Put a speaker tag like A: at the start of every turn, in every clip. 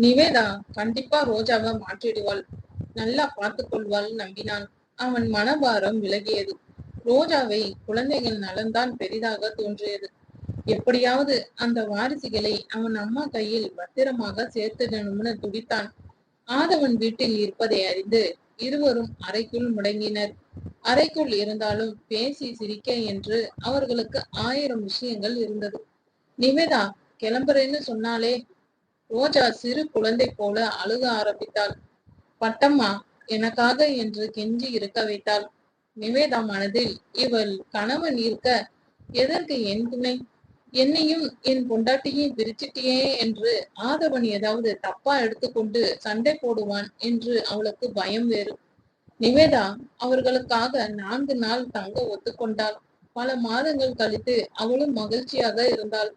A: நிவேதா கண்டிப்பா ரோஜாவை மாற்றிடுவாள். நல்லா பார்த்து கொள்வாள் நம்பினான். அவன் மனபாரம் விலகியது. ரோஜாவை குழந்தைகள் நலன்தான் பெரிதாக தோன்றியது. எப்படியாவது அந்த வாரிசுகளை அவன் அம்மா கையில் பத்திரமாக சேர்த்திடணும்னு துடித்தான். ஆதவன் வீட்டில் இருப்பதை அறிந்து இருவரும் அறைக்குள் முடங்கினர். அறைக்குள் இருந்தாலும் பேசி சிரிக்க என்று அவர்களுக்கு ஆயிரம் விஷயங்கள் இருந்தது. நிவேதா கிளம்புறேன்னு சொன்னாலே ரோஜா சிறு குழந்தை போல அழுக ஆரம்பித்தாள். பட்டம்மா எனக்காக என்று கெஞ்சி இருக்க வைத்தாள். நிவேதா மனதில் இவள் கணவன் இருக்க எதற்கு என் துணை? என்னையும் என் பொண்டாட்டியும் பிரிச்சிட்டியே என்று ஆதவன் ஏதாவது தப்பா எடுத்துக்கொண்டு சண்டை போடுவான் என்று அவளுக்கு பயம் வேறு. நிவேதா அவர்களுக்காக நான்கு நாள் தங்க ஒத்துக்கொண்டாள். பல மாதங்கள் கழித்து அவளும் மகிழ்ச்சியாக இருந்தாள்.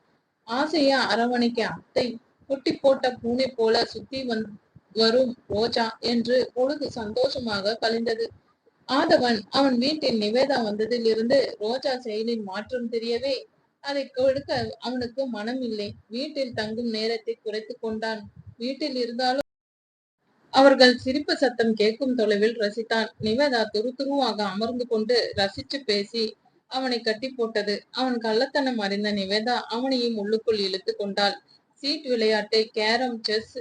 A: ஆசையா அரவணைக்க அத்தை குட்டி போட்ட பூனை போல சுத்தி வந் வரும் ரோஜா என்று பொழுது சந்தோஷமாக கழிந்தது. ஆதவன் அவன் வீட்டில் நிவேதா வந்ததில் இருந்து ரோஜா செயலின் மாற்றம் தெரியவே அதை கொடுக்க அவனுக்கு மனம் இல்லை. வீட்டில் தங்கும் நேரத்தை குறைத்து கொண்டான். வீட்டில் இருந்தாலும் அவர்கள் சிரிப்பு சத்தம் கேட்கும் தொலைவில் ரசித்தான். நிவேதா துரு துருவாக அமர்ந்து கொண்டு ரசிச்சு பேசி அவனை கட்டி போட்டது. அவன் கள்ளத்தனம் அறிந்த நிவேதா அவனையும் உள்ளுக்குள் இழுத்து கொண்டாள். சீட் விளையாட்டை கேரம் செஸ்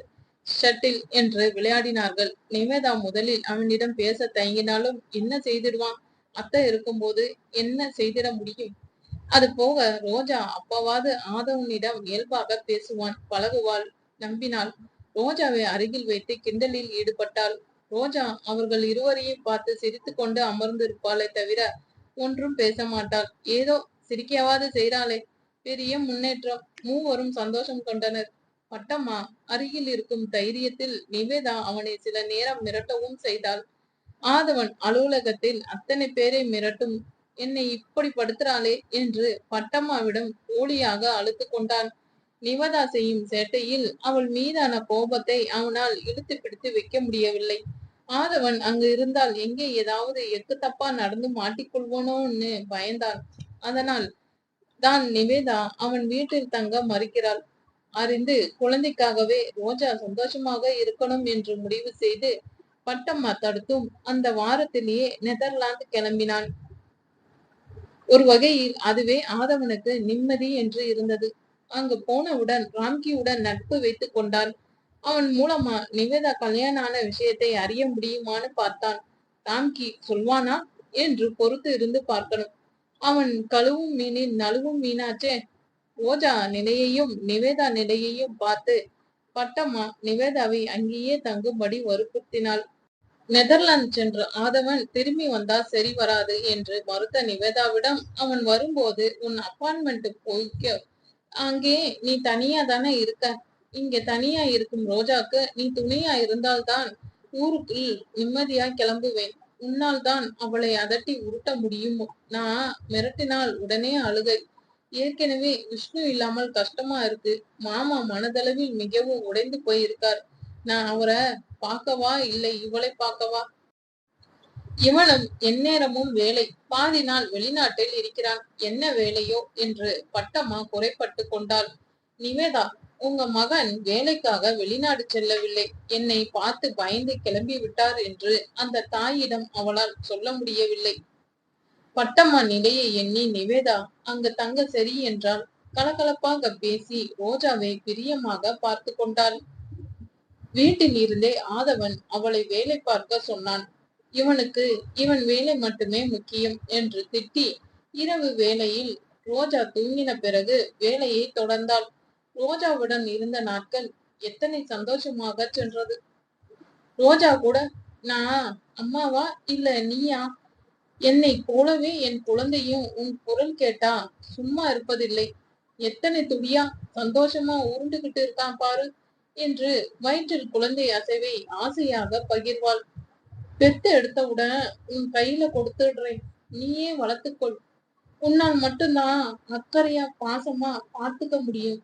A: ஷட்டில் என்று விளையாடினார்கள். நிவேதா முதலில் அவனிடம் பேச தயங்கினாலும் என்ன செய்திடுவான்? அத்தை இருக்கும்போது என்ன செய்திட முடியும்? அது போக ரோஜா அப்பாவாது ஆதவனிடம் இயல்பாக பேசுவான் பழகுவாள். நம்பினாள். ரோஜாவை அருகில் வைத்து கிண்டலில் ஈடுபட்டாள் ரோஜா அவர்கள் இருவரையும் பார்த்து சிரித்து கொண்டு அமர்ந்திருப்பாளே தவிர ஒன்றும் பேச மாட்டாள். ஏதோ சிரிக்கவாது செய்கிறாளே பெரிய முன்னேற்றம். மூவரும் சந்தோஷம் கொண்டனர். பட்டம்மா அருகில் இருக்கும் தைரியத்தில் நிவேதா அவனை சில நேரம் மிரட்டவும் செய்தாள். ஆதவன் அலுவலகத்தில் அத்தனை பேரை மிரட்டும். என்னை இப்படி படுத்துறாளே என்று பட்டம்மாவிடம் போலியாக அழுத்து கொண்டான். நிவதா செய்யும் சேட்டையில் அவள் மீதான கோபத்தை அவனால் இழுத்து பிடித்து வைக்க முடியவில்லை. ஆதவன் அங்கு இருந்தால் எங்கே ஏதாவது எக்கு தப்பா நடந்து மாட்டிக்கொள்வோனோன்னு பயந்தான் அதனால் தான் நிவேதா அவன் வீட்டில் தங்க மறுக்கிறாள். அறிந்து குழந்தைக்காகவே ரோஜா சந்தோஷமாக இருக்கணும் என்று முடிவு செய்து பட்டம் தடுத்தும் அந்த வாரத்திலேயே நெதர்லாந்து கிளம்பினான். ஒரு வகையில் அதுவே ஆதவனுக்கு நிம்மதி என்று இருந்தது. அங்கு போனவுடன் ராம்கியுடன் நட்பு வைத்துக் கொண்டான் அவன் மூலமா நிவேதா கல்யாணம் ஆன விஷயத்தை அறிய முடியுமான்னு பார்த்தான். ராம்கி சொல்வானா? என்று பொறுத்து இருந்து பார்க்கணும். அவன் கழுவும் மீனின் நழுவும் மீனாச்சே. ஓஜா நிலையையும் நிவேதா நிலையையும் பார்த்து பட்டம்மா நிவேதாவை அங்கேயே தங்கும்படி வற்புறுத்தினாள். நெதர்லாந்து சென்ற ஆதவன் திரும்பி வந்தா சரி வராது என்று மறுத்த நிவேதாவிடம் அவன் வரும்போது உன் அப்பாயின்மெண்ட் போய்க்க. அங்கே நீ தனியா தானே இருக்க? இங்க தனியா இருக்கும் ரோஜாக்கு நீ துணையா இருந்தால்தான் ஊருக்குள் நிம்மதியா கிளம்புவேன். உன்னால் தான் அவளை அதட்டி உருட்ட முடியும்? நான் மிரட்டினால் உடனே அழுகை. ஏற்கனவே விஷ்ணு இல்லாமல் கஷ்டமா இருக்கு. மாமா மனதளவில் மிகவும் உடைந்து போயிருக்கார். நான் அவரை பார்க்கவா? இல்லை இவளை பார்க்கவா? இவனும் எந்நேரமும் வேலை. பாதி நாள் வெளிநாட்டில் இருக்கிறான். என்ன வேலையோ? என்று பட்டம்மா குறைப்பட்டு கொண்டாள். நிவேதா உங்க மகன் வேலைக்காக வெளிநாடு செல்லவில்லை. என்னை பார்த்து பயந்து கிளம்பி விட்டார் என்று அந்த தாயிடம் அவளால் சொல்ல முடியவில்லை. பட்டம்மா நிலையை எண்ணி நிவேதா அங்கு தங்க சரி என்றால் கலகலப்பாக பேசி ரோஜாவை பிரியமாக பார்த்து கொண்டாள். வீட்டில் இருந்தே ஆதவன் அவளை வேலை பார்க்க சொன்னான். இவனுக்கு இவன் வேலை மட்டுமே முக்கியம் என்று திட்டி இரவு வேளையில் ரோஜா தூங்கின பிறகு வேலையை தொடர்ந்தாள். ரோஜாவுடன் இருந்த நாட்கள் எத்தனை சந்தோஷமாக சென்றது? ரோஜா கூட நான் அம்மாவா? இல்ல நீயா? என்னை போலவே என் குழந்தையும் உன் குரல் கேட்டா சும்மா இருப்பதில்லை. எத்தனை துடியா சந்தோஷமா உருண்டுகிட்டு இருக்கான் பாரு என்று வயிற்றில் குழந்தை அசைவை ஆசையாக பகிர்வாள். பெத்து எடுத்தவுடன் உன் கையில கொடுத்துடுறேன். நீயே வளர்த்துக்கொள். உன்னால் மட்டும்தான் அக்கறையா பாசமா பார்த்துக்க முடியும்.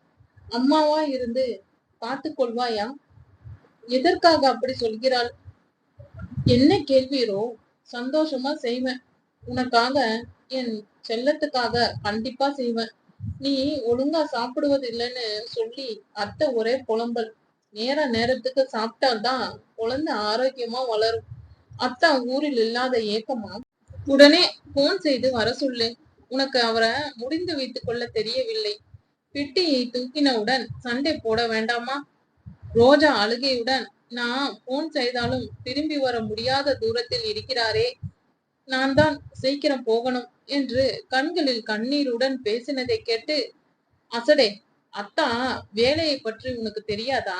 A: அம்மாவா இருந்து பார்த்து கொள்வாயா? எதற்காக அப்படி சொல்கிறாள்? என்ன கேள்வியோ சந்தோஷமா செய்வேன். உனக்காக என் செல்லத்துக்காக கண்டிப்பா செய்வேன். நீ ஒழுங்கா சாப்பிடுவது இல்லைன்னு சொல்லி அத்தை ஒரே புலம்பல். நேர நேரத்துக்கு சாப்பிட்டாதான் குழந்தை ஆரோக்கியமா வளரும். அத்தா ஊரில் இல்லாத ஏக்கமா? உடனே போன் செய்து வர சொல்லு உனக்கு அவரை முடிந்து வைத்துக் கொள்ள தெரியவில்லை. பிட்டியை தூக்கினவுடன் சண்டை போட வேண்டாமா? ரோஜா அழுகையுடன் நான் போன் செய்தாலும் திரும்பி வர முடியாத தூரத்தில் இருக்கிறாரே நான் தான் சீக்கிரம் போகணும் என்று கண்களில் கண்ணீருடன் பேசினதை கேட்டு அசடே அத்தா வேலையை பற்றி உனக்கு தெரியாதா?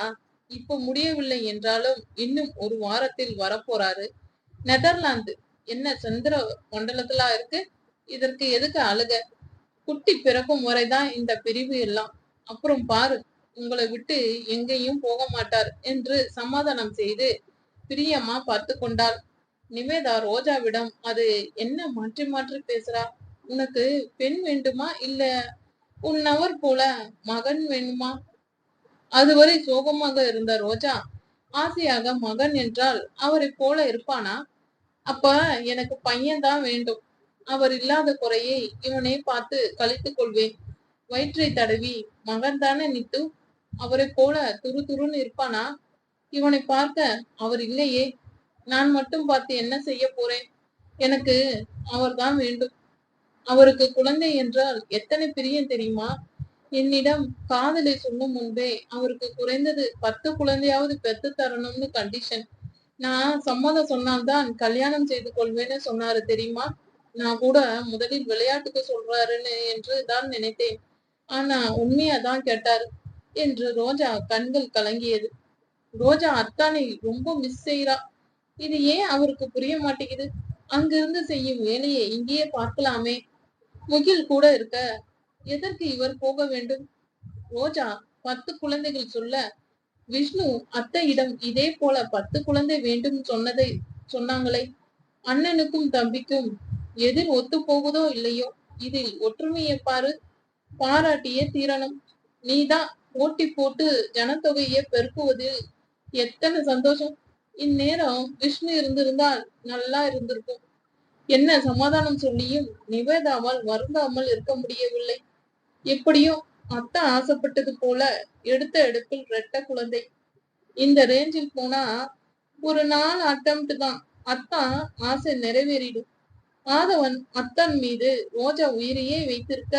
A: இப்ப முடியவில்லை என்றாலும் இன்னும் ஒரு வாரத்தில் வரப்போறாரு. நெதர்லாந்து என்ன சந்திர மண்டலத்திலா இருக்கு? இதற்கு எதுக்கு அழுக? குட்டி பிறக்கும் வரைதான் இந்த பிரிவு எல்லாம். அப்புறம் பாரு உங்களை விட்டு எங்கேயும் போக மாட்டார் என்று சமாதானம் செய்து பிரியமா பார்த்து கொண்டாள். நிவேதா ரோஜாவிடம் அது என்ன மாற்றி மாற்றி பேசுறா? உனக்கு பெண் வேண்டுமா இல்ல உன் நவர் போல மகன் வேணுமா அதுவரை சோகமாக இருந்த ரோஜா ஆசையாக மகன் என்றால் அவரை போல இருப்பானா? அப்ப எனக்கு பையன்தான் வேண்டும். அவர் இல்லாத குறையை இவனே பார்த்து கழித்துக் கொள்வேன். வயிற்றை தடவி மகன் தானே நித்து அவரை போல துரு துருன்னு இருப்பானா? இவனை பார்க்க அவர் இல்லையே. நான் மட்டும் பார்த்து என்ன செய்ய போறேன்? எனக்கு அவர்தான் வேண்டும். அவருக்கு குழந்தை என்றால் எத்தனை பிரியம் தெரியுமா? என்னிடம் காதலை சொல்லும் முன்பே அவருக்கு குறைந்தது பத்து குழந்தையாவது பெத்து தரணும்னு கண்டிஷன் நான் சம்மதம் சொன்னால்தான் கல்யாணம் செய்து கொள்வேன்னு சொன்னாரு தெரியுமா? நான் கூட முதலில் விளையாட்டுக்கு சொல்றாருன்னு என்று தான் நினைத்தேன். ஆனா உண்மையாதான் கேட்டாரு என்று ரோஜா கண்கள் கலங்கியது. ரோஜா அத்தானை ரொம்ப மிஸ் செய்யறா இது ஏன் அவருக்கு புரிய மாட்டேங்குது? அங்கிருந்து செய்யும் வேலையை இங்கேயே பார்க்கலாமே. முகில் கூட இருக்க எதற்கு இவர் போக வேண்டும்? ரோஜா பத்து குழந்தைகள் சொல்ல விஷ்ணு அத்தையிடம் இதே போல பத்து குழந்தை வேண்டும் சொன்னதை சொன்னாங்களே. அண்ணனுக்கும் தம்பிக்கும் எதிர் ஒத்து போகுதோ இல்லையோ இதில் ஒற்றுமையை பாரு பாராட்டிய தீரணும். நீதான் போட்டி போட்டு ஜனத்தொகையை பெருக்குவதில் எத்தனை சந்தோஷம்? இந்நேரம் விஷ்ணு இருந்திருந்தால் நல்லா இருந்திருக்கும். என்ன சமாதானம் சொல்லியும் நிவேதாமல் வருந்தாமல் இருக்க முடியவில்லை. எப்படியும் அத்தை ஆசைப்பட்டது போல எடுத்த எடுப்பில் ரெட்ட குழந்தை. இந்த ரேஞ்சில் போனா ஒரு நாள் அட்டம்ட் தான். அத்தா ஆசை நிறைவேறிடும். மாதவன் அத்தன் மீது ரோஜா உயிரையே வைத்திருக்க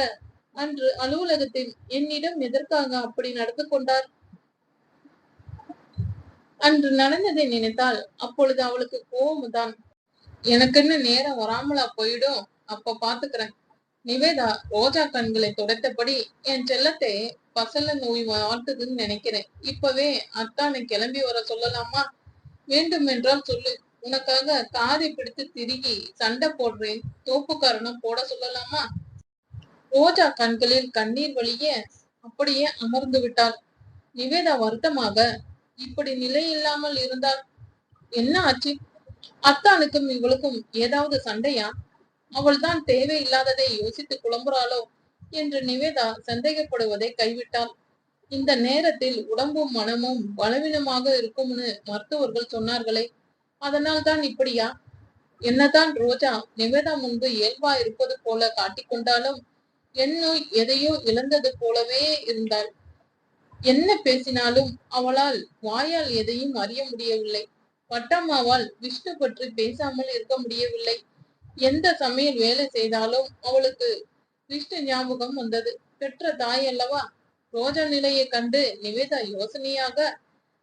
A: அன்று அலுவலகத்தில் என்னிடம் எதற்காக அப்படி நடந்து கொண்டார்? அன்று நடந்ததை நினைத்தால் அப்பொழுது அவளுக்கு கோபம்தான். எனக்குன்னு நேரம் வராமலா போயிடும்? அப்ப பாத்துக்கிறேன். நிவேதா ரோஜா கண்களை துடைத்தபடி என் செல்லத்தை பசல நோய் வாழ்த்துதுன்னு நினைக்கிறேன். இப்பவே அத்தானை கிளம்பி வர சொல்லலாமா? வேண்டும் என்றால் சொல்லு. உனக்காக காதை பிடித்து திருகி சண்டை போடுறேன். தோப்புக்காரனும் போட சொல்லலாமா? ரோஜா கண்களில் கண்ணீர் வழிய அப்படியே அமர்ந்து விட்டாள். நிவேதா வருத்தமாக இப்படி நிலை இல்லாமல் இருந்தால் என்ன ஆச்சு? அத்தானுக்கும் இவளுக்கும் ஏதாவது சண்டையா? அவள் தான் தேவையில்லாததை யோசித்து குழம்புறாளோ? என்று நிவேதா சந்தேகப்படுவதை கைவிட்டாள். இந்த நேரத்தில் உடம்பும் மனமும் பலவீனமாக இருக்கும்னு மருத்துவர்கள் சொன்னார்களே. அதனால் தான் இப்படியா? என்னதான் ரோஜா நிவேதா முன்பு இயல்பா இருப்பது போல காட்டிக்கொண்டாலும் என்னும் எதையோ இழந்தது போலவே இருந்தாள். என்ன பேசினாலும் அவளால் வாயால் எதையும் அறிய முடியவில்லை. பட்டம்மாவால் விஷ்ணு பற்றி பேசாமல் இருக்க முடியவில்லை. எந்த சமையல் வேலை செய்தாலும் அவளுக்கு விஷ்ணு ஞாபகம் வந்தது. பெற்ற தாய் அல்லவா ரோஜா நிலையை கண்டு நிவேதா யோசனையாக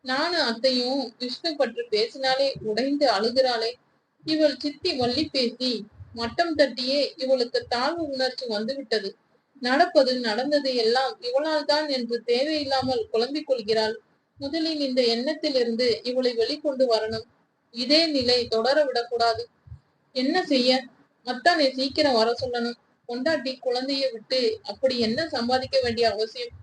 A: நானும் அத்தையும் விஷ்ணு பற்றி பேசினாலே உடைந்து அழுகிறாளே. இவள் சித்தி வள்ளி பேசி மட்டம் தட்டியே இவளுக்கு தாழ்வு உணர்ச்சி வந்துவிட்டது. நடப்பது நடந்தது எல்லாம் இவளால் தான் என்று தேவையில்லாமல் குழம்பிக் கொள்கிறாள். முதலில் இந்த எண்ணத்திலிருந்து இவளை வெளிக்கொண்டு வரணும். இதே நிலை தொடர விடக்கூடாது. என்ன செய்ய? அத்தானை சீக்கிரம் வர சொல்லணும். கொண்டாட்டி குழந்தைய விட்டு அப்படி என்ன சம்பாதிக்க வேண்டிய அவசியம்?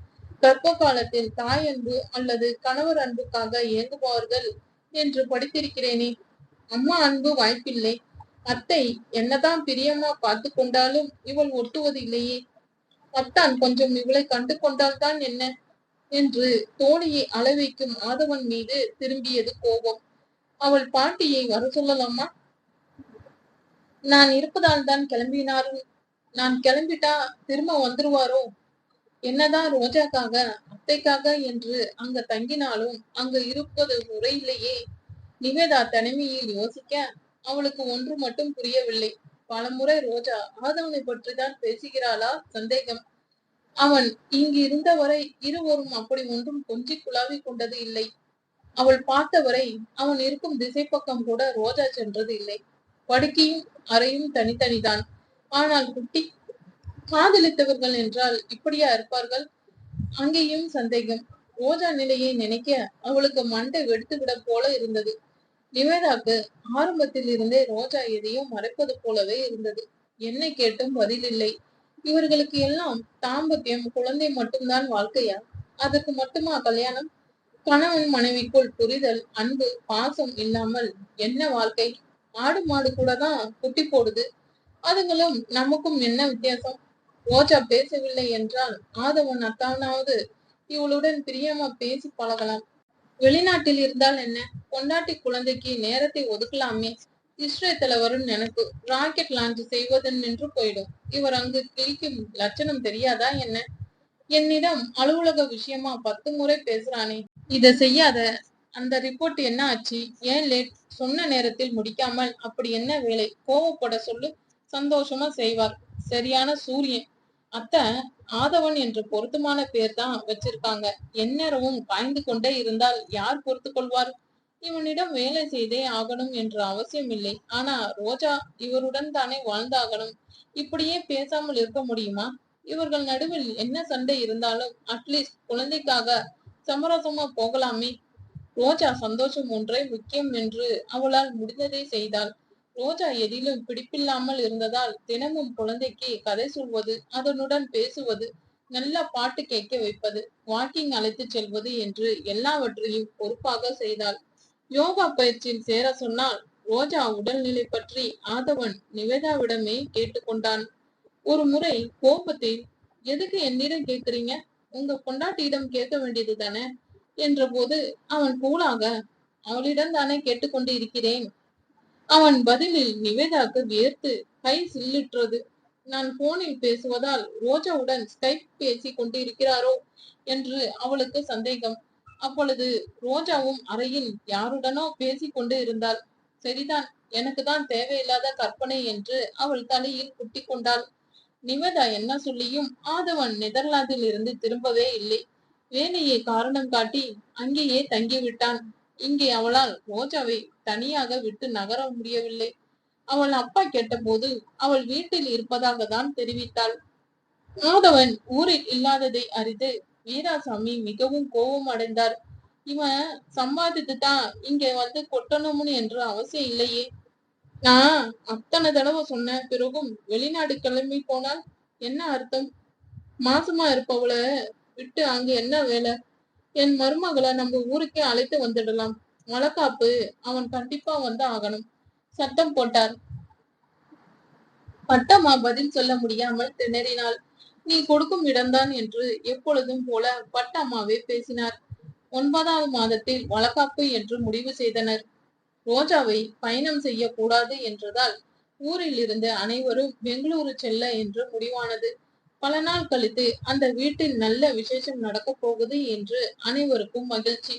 A: கர்ப்ப காலத்தில் தாய் அன்பு அல்லது கணவர் அன்புக்காக இயங்குபவர்கள் என்று படித்திருக்கிறேனே. அம்மா அன்பு வாய்ப்பில்லை. அத்தை என்னதான் பிரியமா பார்த்து கொண்டாலும் இவள் ஒட்டுவது இல்லையே அத்தான் கொஞ்சம் இவளை கண்டு கொண்டால்தான் என்ன? என்று தோழியை அளவைக்கும் ஆதவன் மீது திரும்பியது கோபம். அவள் பாட்டியை வர சொல்லலாமா? நான் இருப்பதால் தான் கிளம்பினாரும் நான் கிளம்பிட்டா திரும்ப வந்துருவாரோ? என்னதான் ரோஜாக்காக அத்தைக்காக என்று அங்க தங்கினாலும் அங்க இருப்பது முறையிலேயே நிவேதா தனிமையில் யோசிக்க அவளுக்கு ஒன்று மட்டும் புரியவில்லை. பலமுறை ரோஜா ஆதவனை பற்றிதான் பேசுகிறாளா? சந்தேகம். அவன் இங்கு இருந்தவரை இருவரும் அப்படி ஒன்றும் கொஞ்சி குழாவி கொண்டது இல்லை. அவள் பார்த்தவரை அவன் இருக்கும் திசை பக்கம் கூட ரோஜா சென்றது இல்லை. படுக்கையும் அறையும் தனித்தனிதான். ஆனால் குட்டி காதலித்தவர்கள் என்றால் இப்படியா இருப்பார்கள்? அங்கேயும் சந்தேகம். ரோஜா நிலையை நினைக்க அவளுக்கு மண்டை வெடித்து விட போல இருந்தது. நிவேதாக்கு ஆரம்பத்தில் இருந்தே ரோஜா எதையும் மறைப்பது போலவே இருந்தது. என்ன கேட்டும் பதில் இல்லை. இவர்களுக்கு எல்லாம் தாம்பத்தியம் குழந்தை மட்டும்தான் வாழ்க்கையா? அதுக்கு மட்டுமா கல்யாணம்? கணவன் மனைவிக்குள் புரிதல் அன்பு பாசம் இல்லாமல் என்ன வாழ்க்கை? ஆடு மாடு கூட தான் குட்டி போடுது. அதுங்களும் நமக்கும் என்ன வித்தியாசம்? ரோஜா பேசவில்லை என்றால் ஆதவன் அத்தானாவது இவளுடன் பிரியமா பேசி பழகலாம். வெளிநாட்டில் இருந்தால் என்ன? கொண்டாட்டி குழந்தைக்கு நேரத்தை ஒதுக்கலாமே. இஸ்ரேத்துல வரும் நினைப்பு ராக்கெட் லான்ச் செய்வதன் நின்று போயிடும். இவர் அங்கு கிழிக்கும் லட்சணம் தெரியாதா என்ன? என்னிடம் அலுவலக விஷயமா பத்து முறை பேசுறானே. இத செய்யாத அந்த ரிப்போர்ட் என்ன ஆச்சு? ஏன் லேட் சொன்ன நேரத்தில் முடிக்காமல் அப்படி என்ன வேலை? கோவப்பட சொல்லு சந்தோஷமா செய்வார். சரியான சூரியன். அத்தை ஆதவன் என்று பொருத்தமான பேர் தான் வச்சிருக்காங்க. எந்நேரமும் பாய்ந்து கொண்டே இருந்தால் யார் பொறுத்து கொள்வார்? இவனிடம் வேலை செய்தே ஆகணும் என்ற அவசியம் இல்லை. ஆனா ரோஜா இவருடன் தானே வாழ்ந்தாகணும். இப்படியே பேசாமல் இருக்க முடியுமா? இவர்கள் நடுவில் என்ன சண்டை இருந்தாலும் அட்லீஸ்ட் குழந்தைக்காக சமரசமா போகலாமே. ரோஜா சந்தோஷம் ஒன்றே முக்கியம் என்று அவளால் முடிந்ததை செய்தாள். ரோஜா எதிலும் பிடிப்பில்லாமல் இருந்ததால் தினமும் குழந்தைக்கு கதை சொல்வது அதனுடன் பேசுவது நல்ல பாட்டு கேட்க வைப்பது வாக்கிங் அழைத்து செல்வது என்று எல்லாவற்றையும் பொறுப்பாக செய்தாள். யோகா பயிற்சியில் சேர சொன்னால் ரோஜா உடல்நிலை பற்றி ஆதவன் நிவேதாவிடமே கேட்டுக்கொண்டான் ஒரு முறை கோபத்தில் எதுக்கு என்னிடம் கேக்குறீங்க உங்க பொண்டாட்டியிடம் கேட்க வேண்டியது தானே என்ற போது அவன் கூலாக அவளிடம் தானே கேட்டுக்கொண்டு இருக்கிறேன். அவன் பதிலில் நிவேதாக்கு வியர்த்து கை சில்லிற்றது நான் போனில் பேசுவதால் ரோஜாவுடன் ஸ்கைப் பேசி கொண்டிருக்கிறாரோ? என்று அவளுக்கு சந்தேகம். அப்பொழுது ரோஜாவும் அறையில் யாருடனோ பேசிக்கொண்டு இருந்தாள். சரிதான் எனக்கு தான் தேவையில்லாத கற்பனை என்று அவள் தலையில் குட்டி கொண்டாள். நிவேதா என்ன சொல்லியும் ஆதவன் நெதர்லாந்தில் இருந்து திரும்பவே இல்லை. வேலையை காரணம் காட்டி அங்கேயே தங்கிவிட்டான். இங்கே அவளால் ரோஜாவை தனியாக விட்டு நகர முடியவில்லை. அவள் அப்பா கேட்டபோது அவள் வீட்டில் இருப்பதாக தான் தெரிவித்தாள். மாதவன் ஊரில் இல்லாததை அறிந்து வீராசாமி மிகவும் கோபம் அடைந்தார். இவன் சம்பாதித்து தான் இங்க வந்து கொட்டணும்னு என்று அவசியம் இல்லையே. நான் அத்தனை தடவை சொன்ன பிறகும் வெளிநாடு கிளம்பி போனால் என்ன அர்த்தம்? மாசமா இருப்பவளை விட்டு அங்க என்ன வேலை? என் மருமகளை நம்ம ஊருக்கே அழைத்து வந்துடலாம். வளக்காப்பு அவன் கண்டிப்பா வந்து ஆகணும். சத்தம் போட்டார். பட்டம்மா பதில் சொல்ல முடியாமல் திணறினாள். நீ கொடுக்கும் இடம்தான் என்று எப்பொழுதும் போல பட்டம்மாவே பேசினார். ஒன்பதாவது மாதத்தில் வழக்காப்பு என்று முடிவு செய்தனர். ரோஜாவை பயணம் செய்யக்கூடாது என்றதால் ஊரில் இருந்து அனைவரும் பெங்களூரு செல்ல என்று முடிவானது. பல நாள் கழித்து அந்த வீட்டில் நல்ல விசேஷம் நடக்கப் போகுது என்று அனைவருக்கும் மகிழ்ச்சி